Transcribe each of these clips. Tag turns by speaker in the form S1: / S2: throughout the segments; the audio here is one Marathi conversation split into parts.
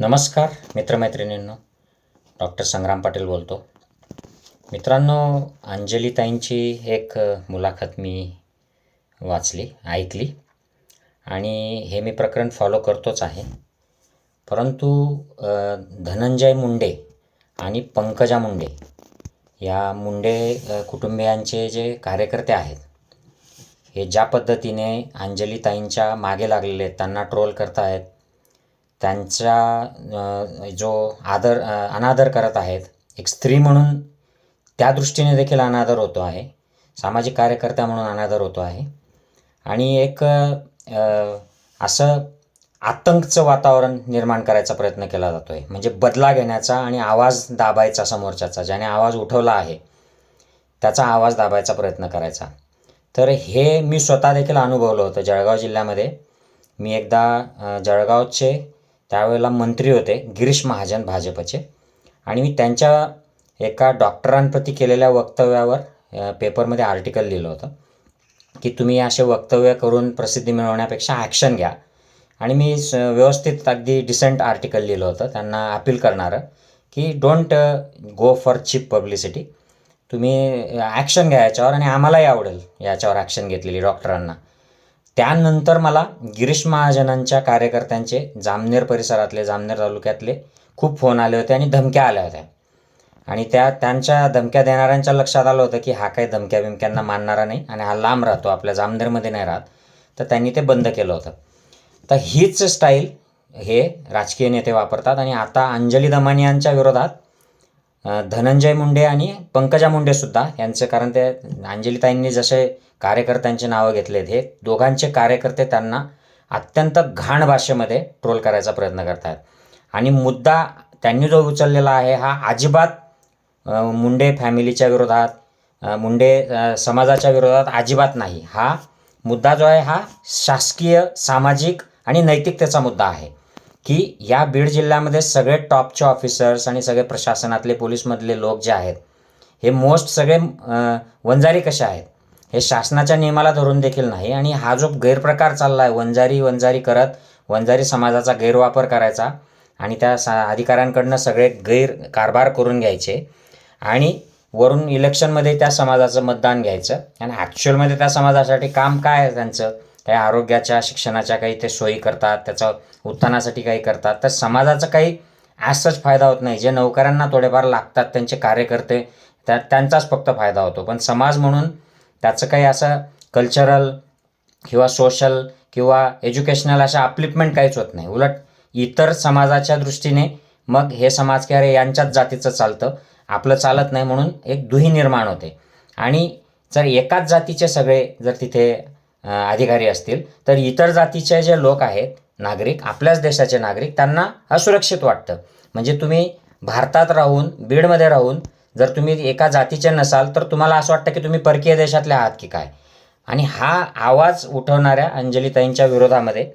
S1: नमस्कार मित्रमैत्रिणींनो. डॉक्टर संग्राम पाटील बोलतो. मित्रांनो अंजलीताईंची एक मुलाखत मी वाचली ऐकली. आणि हे मी प्रकरण फॉलो करतोच आहे. परंतु धनंजय मुंडे आणि पंकजा मुंडे या मुंडे कुटुंबियांचे जे कार्यकर्ते आहेत हे ज्या पद्धतीने अंजलीताईंच्या मागे लागलेले आहेत त्यांना ट्रोल करतायत त्यांचा जो आदर अनादर करत आहेत एक स्त्री म्हणून त्या दृष्टीने देखील अनादर होतो आहे. सामाजिक कार्यकर्त्या म्हणून अनादर होतो आहे. आणि एक असं आतंकचं वातावरण निर्माण करायचा प्रयत्न केला जातो आहे म्हणजे बदला घेण्याचा आणि आवाज दाबायचा समोरच्याचा ज्याने आवाज उठवला आहे त्याचा आवाज दाबायचा प्रयत्न करायचा. तर हे मी स्वतः देखील अनुभवलं होतं जळगाव जिल्ह्यामध्ये. मी एकदा जळगावचे त्यावेळेला मंत्री होते गिरीश महाजन भाजपचे. आणि मी त्यांच्या एका डॉक्टरांप्रती केलेल्या वक्तव्यावर पेपरमध्ये आर्टिकल लिहिलं होतं की तुम्ही असे वक्तव्य करून प्रसिद्धी मिळवण्यापेक्षा ॲक्शन घ्या. आणि मी स व्यवस्थित अगदी डिसेंट आर्टिकल लिहिलं होतं त्यांना अपील करणारं की don't go for cheap publicity तुम्ही ॲक्शन घ्या याच्यावर आणि आम्हालाही आवडेल याच्यावर ॲक्शन घेतलेली डॉक्टरांना. त्यानंतर मला गिरीश महाजनांच्या कार्यकर्त्यांचे जामनेर परिसरातले जामनेर तालुक्यातले खूप फोन आले होते आणि धमक्या आल्या होत्या. आणि त्या त्यांच्या धमक्या देणाऱ्यांच्या लक्षात आलं होतं की हा काही धमक्या बिमक्यांना मानणारा नाही आणि हा लांब राहतो आपल्या जामनेरमध्ये नाही राहत. तर त्यांनी ते बंद केलं होतं. तर हीच स्टाईल हे राजकीय नेते वापरतात आणि आता अंजली दमानी यांच्या विरोधात धनंजय मुंडे आणि पंकजा मुंडेसुद्धा यांचं कारण ते अंजलीताईंनी जसे कार्यकर्त्यांची नावं घेतलेत हे. दोघांचे कार्यकर्ते त्यांना अत्यंत घाण भाषेमध्ये ट्रोल करायचा प्रयत्न करत आहेत आणि मुद्दा त्यांनी जो उचललेला आहे हा अजिबात मुंडे फॅमिलीच्या विरोधात मुंडे समाजाच्या विरोधात अजिबात नाही. हा मुद्दा जो आहे हा शासकीय सामाजिक आणि नैतिकतेचा मुद्दा आहे. की या बीड जिल्ह्यामध्ये सगळे टॉपचे ऑफिसर्स आणि सगळे प्रशासनातले पोलीसमधले लोक जे आहेत हे मोस्ट सगळे वंजारी कसे आहेत? हे शासनाच्या नियमाला धरून देखील नाही आणि हा जो गैरप्रकार चालला आहे वंजारी वंजारी करत वंजारी समाजाचा गैरवापर करायचा आणि त्या सा अधिकाऱ्यांकडनं सगळे गैर कारभार करून घ्यायचे आणि वरून इलेक्शनमध्ये त्या समाजाचं मतदान घ्यायचं आणि ॲक्च्युअलमध्ये त्या समाजासाठी काम काय आहे त्यांचं? काही आरोग्याच्या शिक्षणाच्या काही ते सोयी करतात त्याचं उत्थानासाठी काही करतात. तर समाजाचा काही ॲसच फायदा होत नाही. जे नोकऱ्यांना थोडेफार लागतात त्यांचे कार्यकर्ते त्या त्यांचाच फक्त फायदा होतो. पण समाज म्हणून त्याचं काही असं कल्चरल किंवा सोशल किंवा एज्युकेशनल अशा अपलिपमेंट काहीच होत नाही. उलट इतर समाजाच्या दृष्टीने मग हे समाज की अरे यांच्याच जातीचं चालतं. आपलं चालत नाही म्हणून एक दुही निर्माण होते. आणि जर एकाच जातीचे सगळे जर तिथे अधिकारी असतील तर इतर जातीचे जे लोक आहेत नागरिक आपल्याच देशाचे नागरिक त्यांना असुरक्षित वाटतं. म्हणजे तुम्ही भारतात राहून बीडमध्ये राहून जर तुम्ही एका जातीचे नसाल तर तुम्हाला असं वाटतं की तुम्ही परकीय देशातले आहात की काय? आणि हा आवाज उठवणाऱ्या अंजलीताईंच्या विरोधामध्ये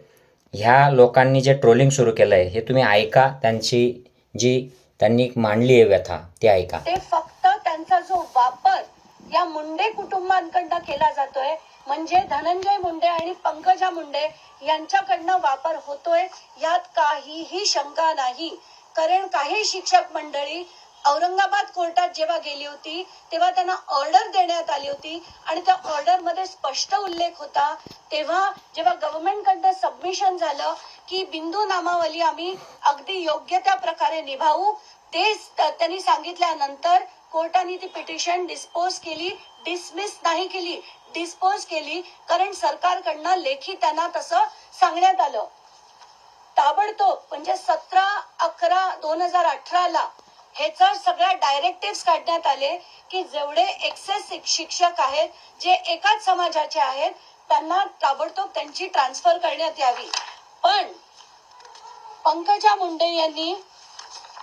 S1: ह्या लोकांनी जे ट्रोलिंग सुरू केलं आहे हे तुम्ही ऐका त्यांची जी त्यांनी मांडली आहे व्यथा ती ऐका.
S2: ते फक्त त्यांचा जो वापर या मुंडे कुटुंबांकडनं केला जातोय म्हणजे धनंजय मुंडे आणि पंकजा मुंडे यांच्याकडनं वापर होतोय यात काहीही शंका नाही. कारण काही शिक्षक मंडळी औरंगाबाद कोर्टात जेव्हा गेली होती तेव्हा त्यांना ऑर्डर देण्यात आली होती. आणि त्या ऑर्डरमध्ये स्पष्ट उल्लेख होता तेव्हा जेव्हा गव्हर्नमेंट कडनं सबमिशन झालं की बिंदू नामावली आम्ही अगदी योग्य त्या प्रकारे निभावू तेच त्यांनी सांगितल्यानंतर कोर्टाने ती पिटिशन डिस्पोज केली डिसमिस नाही केली डिस्पोज केली. कारण सरकारकडनं लेखी त्यांना तसं सांगण्यात आलं. ताबडतोब म्हणजे सतरा अकरा दोन हजार अठराला ह्याचा सगळ्या डायरेक्टिव्ह काढण्यात आले की जेवढे एक्सेस शिक्षक आहेत जे एकाच समाजाचे आहेत त्यांना ताबडतोब त्यांची ट्रान्सफर करण्यात यावी. पण पंकजा मुंडे यांनी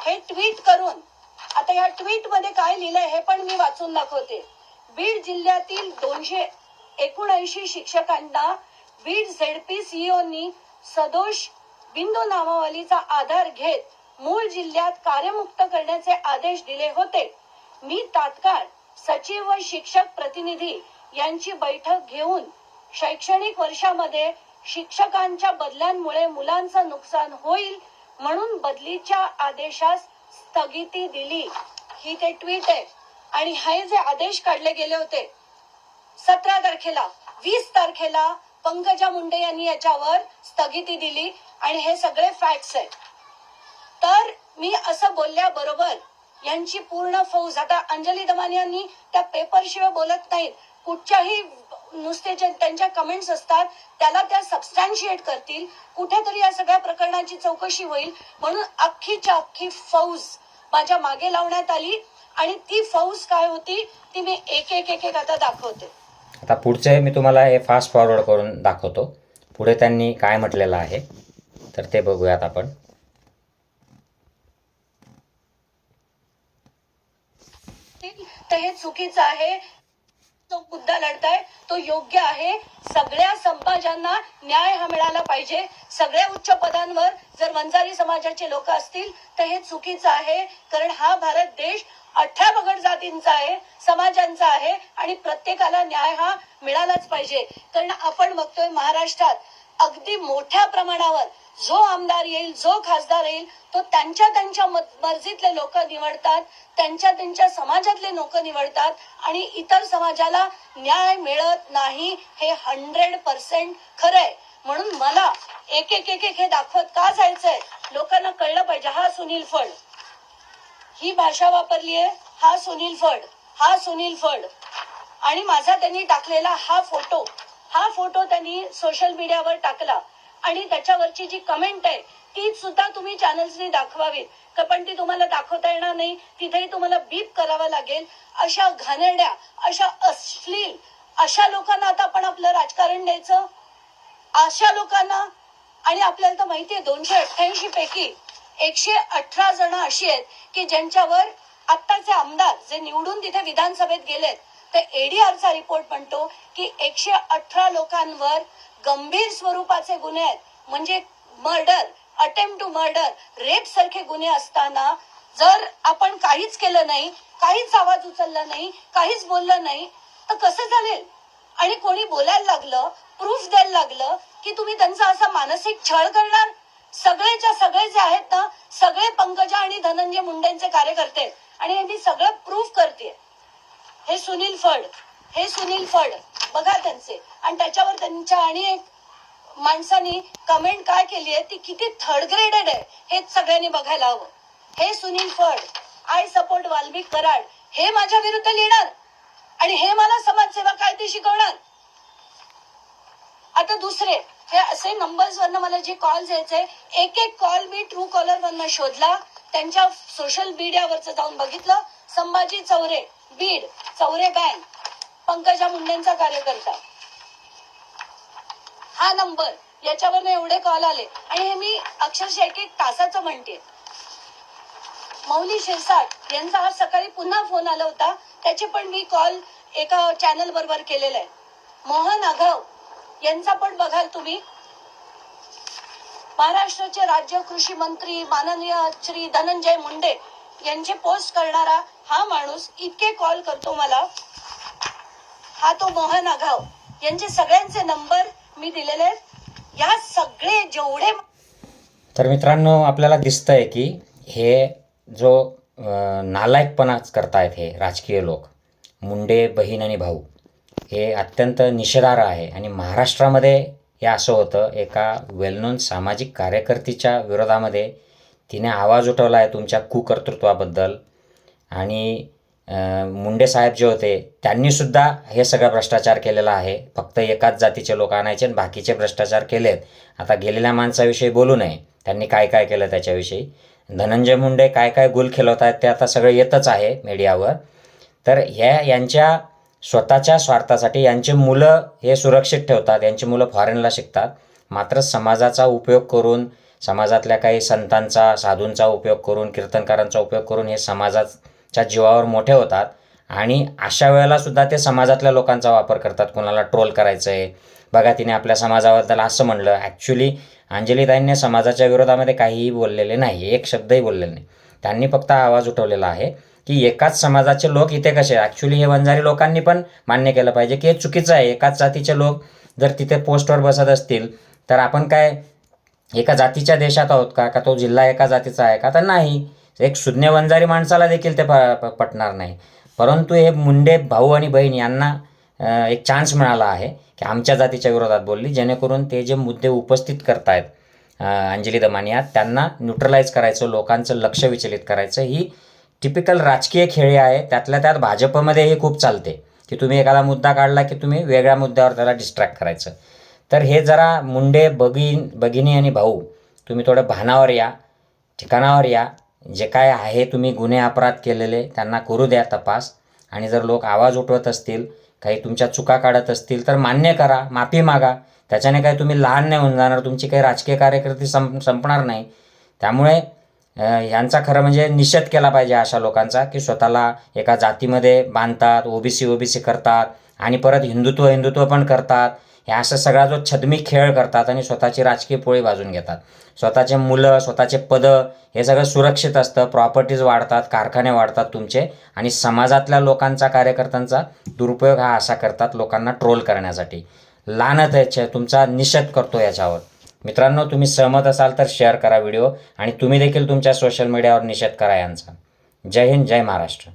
S2: हे ट्विट करून आता या ट्विटमध्ये काय लिहिलंय हे पण मी वाचून दाखवते. बीड जिल्ह्यातील दोनशे एकोणऐंशी शिक्षकांना बीड झेडपी सीईओनी सदोष बिंदू नामावलीचा आधार घेत मूळ जिल्ह्यात कार्यमुक्त करण्याचे आदेश दिले होते. मी तात्काळ सचिव व शिक्षक प्रतिनिधी यांची बैठक घेऊन शैक्षणिक वर्षामध्ये शिक्षकांच्या बदल्यांमुळे मुलांचं नुकसान होईल म्हणून बदलीच्या आदेशास स्थगिती दिली. ही ते ट्विट आहे. आणि हे जे आदेश काढले गेले होते सतरा तारखेला वीस तारखेला पंकजा मुंडे यांनी याच्यावर स्थगिती दिली. आणि हे सगळे फॅक्ट्स आहेत. तर मी असं बोलल्याबरोबर यांची पूर्ण फौज आता अंजली दमानी यांनी त्या पेपर शिवाय बोलत नाहीत. कुठच्याही नुसते जे त्यांच्या कमेंट्स असतात त्याला त्या सबस्टॅन्शिएट करतील. कुठेतरी या सगळ्या प्रकरणाची चौकशी होईल. म्हणून अख्खीच्या अख्खी फौज माझ्या मागे लावण्यात आली आणि ती फौज काय होती ती मी एक एक एक एक आता दाखवते.
S1: आता पुढचे मी तुम्हाला हे फास्ट फॉरवर्ड करून दाखवतो. पुढे त्यांनी काय म्हटलेलं आहे तर ते बघूयात आपण.
S2: तर हे चुकीचं आहे. जो मुद्दा लढताय तो योग्य आहे. सगळ्या समाजांना न्याय हा मिळाला पाहिजे. सगळ्या उच्च पदांवर जर वंजारी समाजाचे लोक असतील तर हे चुकीचं आहे. कारण हा भारत देश अठरा बगड जातींचा आहे समाजांचा आहे आणि प्रत्येकाला न्याय हा मिळालाच पाहिजे. कारण आपण बघतोय महाराष्ट्रात अगदी मोठ्या प्रमाणावर जो आमदार येईल जो खासदार येईल तो त्यांच्या त्यांच्या मर्जीतले लोक निवडतात त्यांच्या त्यांच्या समाजातले लोक निवडतात आणि इतर समाजाला न्याय मिळत नाही हे हंड्रेड पर्सेंट खरंय. म्हणून मला एक एक एक एक हे दाखवत का जायचंय लोकांना कळलं पाहिजे. हा सुनील फड. ही भाषा वापरली आहे. हा सुनील फड. हा सुनील फड. आणि माझा त्यांनी टाकलेला हा फोटो हा फोटो त्यांनी सोशल मीडियावर टाकला. आणि त्याच्यावरची जी कमेंट आहे ती सुद्धा तुम्ही चॅनल्सनी दाखवावीत. पण ती तुम्हाला दाखवता येणार नाही. तिथेही तुम्हाला बीप करावा लागेल. अशा घाणेरड्या अशा अश्लील अशा लोकांना आता आपण आपलं राजकारण द्यायचं? अशा लोकांना? आणि आपल्याला तर माहितीये दोनशे अठ्ठ्याऐंशी पैकी एकशे अठरा जण अशी आहेत की ज्यांच्यावर आत्ताचे आमदार जे निवडून तिथे विधानसभेत गेलेत तर एडीआरचा रिपोर्ट म्हणतो की एकशे अठरा लोकांवर गंभीर स्वरूपाचे गुन्हे आहेत. म्हणजे murder attempt to murder rape सारखे गुन्हे असताना जर आपण काहीच केलं नाही काहीच आवाज उचलला नाही काहीच बोललं नाही तर कसं चालेल? आणि कोणी बोलायला लागलं प्रूफ द्यायला लागलं की तुम्ही त्यांचा असा मानसिक छळ करणार? सगळेच्या सगळे जे आहेत ना सगळे पंकजा आणि धनंजय मुंडेंचे कार्यकर्ते आणि हे मी सगळं प्रूफ करते हे सुनील फड हे सुनील फड बघा त्यांचे. आणि त्याच्यावर त्यांच्या आणि एक माणसानी कमेंट काय केली आहे ती किती थर्ड ग्रेडेड आहे हेच सगळ्यांनी बघायला हवं. हे सुनील फड आय सपोर्ट वाल्मिक कराड हे माझ्या विरुद्ध लिहिणार. आणि हे मला समाजसेवा काय ते शिकवणार. आता दुसरे हे असे नंबर्स वरनं मला जे कॉल्स यायचे एक एक कॉल मी ट्रू कॉलर वरनं शोधला त्यांच्या सोशल मीडियावरच जाऊन बघितलं संभाजी चौरे बीड चौरे बँक पंकजा मुंडेंचा कार्यकर्ता. हा नंबर याच्यावर एवढे कॉल आले. आणि हे मी अक्षरशः एक एक तासाचं म्हणते मौली शिरसाट यांचा आज सकाळी पुन्हा फोन आला होता. त्याचे पण मी कॉल एका चॅनल बरोबर केलेला आहे. मोहन आघाव यांचा पण बघाल तुम्ही. महाराष्ट्राचे राज्य कृषी मंत्री माननीय श्री धनंजय मुंडे यांचे पोस्ट करणारा हा माणूस इतके कॉल करतो मला. हा तो मोहन आघाव. यांचे सगळ्यांचे नंबर मी दिलेले आहेत. या सगळे जेवढे
S1: तर मित्रांनो आपल्याला दिसतंय की हे जो नालायकपणाच करतायत हे राजकीय लोक मुंडे बहीण आणि भाऊ हे अत्यंत निषेधार्ह आहे. आणि महाराष्ट्रामध्ये हे असं होतं एका वेल नोन सामाजिक कार्यकर्तीच्या विरोधामध्ये तिने आवाज उठवला आहे तुमच्या कुकर्तृत्वाबद्दल. आणि मुंडे साहेब जे होते त्यांनीसुद्धा हे सगळं भ्रष्टाचार केलेला आहे. फक्त एकाच जातीचे लोक आणायचे आणि बाकीचे भ्रष्टाचार केलेत. आता गेलेल्या माणसाविषयी बोलू नये. त्यांनी काय काय केलं त्याच्याविषयी? धनंजय मुंडे काय काय गुल खेळवत आहेत ते आता सगळं येतच आहे मीडियावर. तर ह्या यांच्या स्वतःच्या स्वार्थासाठी यांची मुलं हे सुरक्षित ठेवतात. यांची मुलं फॉरेनला शिकतात. मात्र समाजाचा उपयोग करून समाजातल्या काही संतांचा साधूंचा उपयोग करून कीर्तनकारांचा उपयोग करून हे समाजाच्या जीवावर मोठे होतात. आणि अशा वेळेला सुद्धा ते समाजातल्या लोकांचा वापर करतात. कोणाला ट्रोल करायचं आहे बघा तिने आपल्या समाजाबद्दल असं म्हणलं. ॲक्च्युली अंजलीताईंनी समाजाच्या विरोधामध्ये काहीही बोललेले नाही. एक शब्दही बोललेले नाही. त्यांनी फक्त आवाज उठवलेला आहे की एकाच समाजाचे लोक इथे कसे? ॲक्च्युली हे वंजारी लोकांनी पण मान्य केलं पाहिजे की हे चुकीचं आहे. एकाच जातीचे लोक जर तिथे पोस्टवर बसत असतील तर आपण काय एका जातीच्या देशात आहोत का? का तो जिल्हा एका जातीचा आहे का? तर नाही. एक शून्य वंजारी माणसाला देखील ते प पटणार नाही. परंतु हे मुंडे भाऊ आणि बहीण यांना एक चान्स मिळाला आहे की आमच्या जातीच्या विरोधात बोलली. जेणेकरून ते जे मुद्दे उपस्थित करतायत अंजली दमानियात त्यांना न्यूट्रलाइज करायचं लोकांचं लक्ष विचलित करायचं ही टिपिकल राजकीय खेळी आहे. त्यातल्या त्यात भाजपमध्ये हे खूप चालते. की तुम्ही एखादा मुद्दा काढला की तुम्ही वेगळ्या मुद्द्यावर त्याला डिस्ट्रॅक्ट करायचं. तर हे जरा मुंडे बगीन भगिनी आणि भाऊ तुम्ही थोडं भानावर या ठिकाणावर या. जे काय आहे तुम्ही गुन्हे अपराध केलेले त्यांना करू द्या तपास. आणि जर लोक आवाज उठवत असतील काही तुमच्या चुका काढत असतील तर मान्य करा माफी मागा. त्याच्याने काही तुम्ही लहान नाही होऊन जाणार तुमची काही राजकीय कार्यकर्ती संप संपणार नाही. त्यामुळे यांचा खरं म्हणजे निषेध केला पाहिजे अशा लोकांचा की स्वतःला एका जातीमध्ये बांधतात ओबीसी ओबीसी करतात आणि परत हिंदुत्व हिंदुत्व पण करतात. हे असं सगळा जो छदमी खेळ करतात आणि स्वतःची राजकीय पोळी बाजून घेतात. स्वतःचे मुलं स्वतःचे पदं हे सगळं सुरक्षित असतं. प्रॉपर्टीज वाढतात कारखाने वाढतात तुमचे आणि समाजातल्या लोकांचा कार्यकर्त्यांचा दुरुपयोग हा असा करतात लोकांना ट्रोल करण्यासाठी. लानत याच्या तुमचा निषेध करतो याच्यावर. मित्रांनो तुम्ही सहमत असाल तर शेअर करा व्हिडिओ आणि तुम्ही देखील तुमच्या सोशल मीडियावर निषेध करा यांचा. जय हिंद जय महाराष्ट्र.